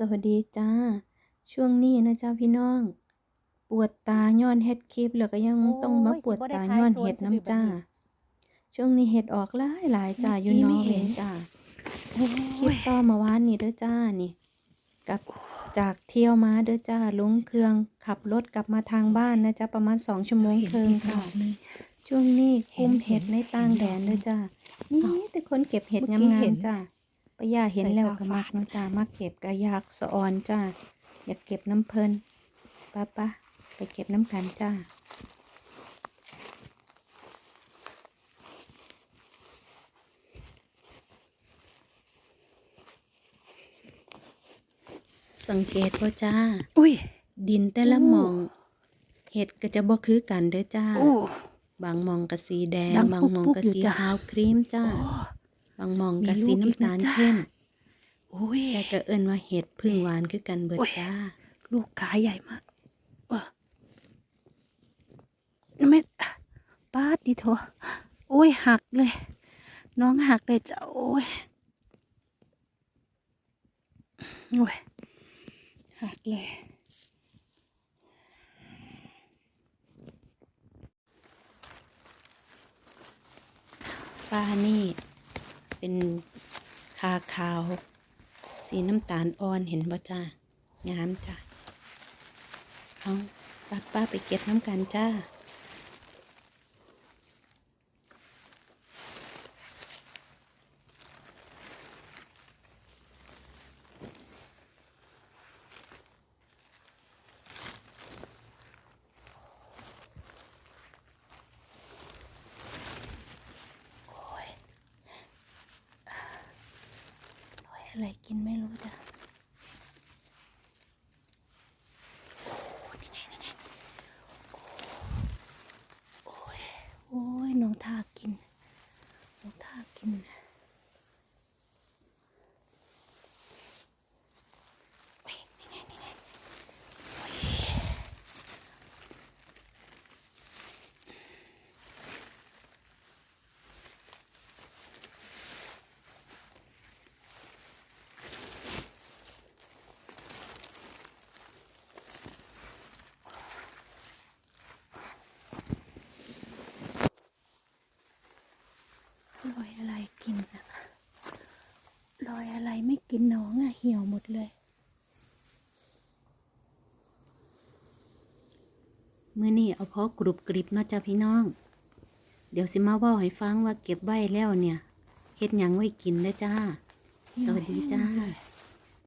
สวัสดีจ้า ช่วงนี้นะจ้าพี่น้อง ปวดตาย้อนเฮ็ดคลิปแล้วก็ยังโอ้ยต้องมาปวดสิบ่ได้ตาขายย้อนสวนเห็ดซะด้วยน้ำจ้าบัดนี้ช่วงนี้เห็ดออกหลายหลายจ้าอยู่เมื่อกี้นอไม่ร์เวเห็นย์จ้าโอ้คลิปยต่อเมาวานนี่เด้อจ้านี่กับจากเที่ยวมาเด้อจ้าลงเครื่องขับรถกลับมาทางบ้านนะจ้าประมาณสองชั่วโมงครึ่งค่ะช่วงนี้คุมเห็นเห็ดในต่างแดนเด้อจ้ามีแต่คนเก็บเห็ดงาเมื่อกี้เห็มนๆจ้า ปะย่าเห็นใส่แล้วตาก็มักฝาดเนาะจ้ามักเก็บกะอยากสะออนจ้าอยากเก็บน้ำเพลินป้าป้าไปเก็บน้ำกันจ้าสังเกตว่าจ้า อุ้ย ดินแต่ละโอ้หมอง เห็ดก็จะบ่คือกันเด้อจ้าโอ้บางหมองก็สีแดงดังบางหมองปุ๊บๆก็อยู่สีจ้ะขาวครีมจ้าโอ้ บางหมองมีก็ลูสีกอีกน้ำตาลนะจ๊ะเข้มโอ้ยแต่ก็เอิ้นว่าเห็ดพึ่งหวานคือกันเบิดโอ้ยจ้า ลูกขาใหญ่มากว้าไม่ป้าดดิโถโอ้ยหักเลย น้องหักเลยจ้ะโอ้ยโอ้ยหักเลยปลานี่ เป็นคาขาว สีน้ำตาลอ่อนเห็นบ่จ้างามจ้าเอาป้าป้าไปเก็บน้ำกันจ้า อะไรกินไม่รู้จ้ะโอ้ยโอ้ยน้องทากิน น้องทากินโอ้ยนี่ไงนี่ไงโอ้ยลอยอะไรกินอะ ลอยอะไรไม่กินน้องอะเหี่ยวหมดเลยมื้อนี้เอาพอกรุบกริบเนาะจ้าพี่น้อง เดี๋ยวสิมาเว่าให้ฟังว่าเก็บไว้แล้วเนี่ยเฮ็ดหยังไว้กินเด้อจ้า สวัสดีจ้า